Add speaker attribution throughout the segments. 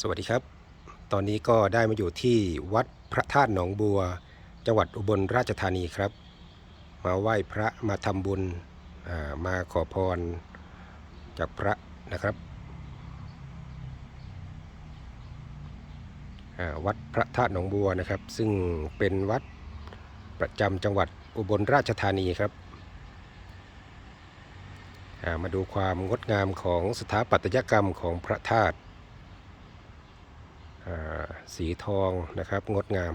Speaker 1: สวัสดีครับ ตอนนี้ก็ได้มาอยู่ที่วัดพระธาตุหนองบัว จังหวัดอุบลราชธานีครับ มาไหว้พระมาทำบุญามาขอพรจากพระนะครับวัดพระธาตุหนองบัวนะครับ ซึ่งเป็นวัดประจำจังหวัดอุบลราชธานีครับามาดูความงดงามของสถาปัตยกรรมของพระธาตุ สีทองนะครับ งดงาม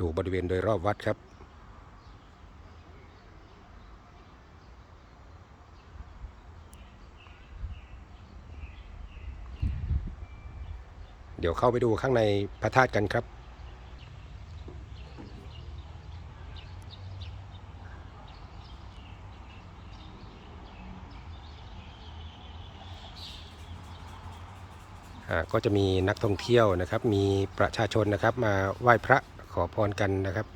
Speaker 1: ดูบริเวณโดยรอบวัดครับเดี๋ยวเข้าไปดูข้างในพระธาตุกันครับ ก็จะมีนักท่องเที่ยวนะครับ มีประชาชนนะครับมาไหว้พระขอพรกันนะครับ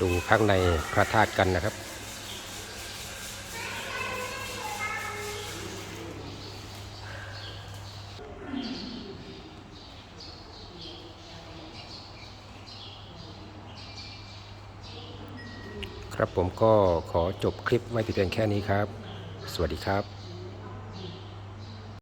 Speaker 1: ดูข้างในพระธาตุกันนะครับ ครับผมก็ขอจบคลิปไว้เพียงแค่นี้ครับ สวัสดีครับ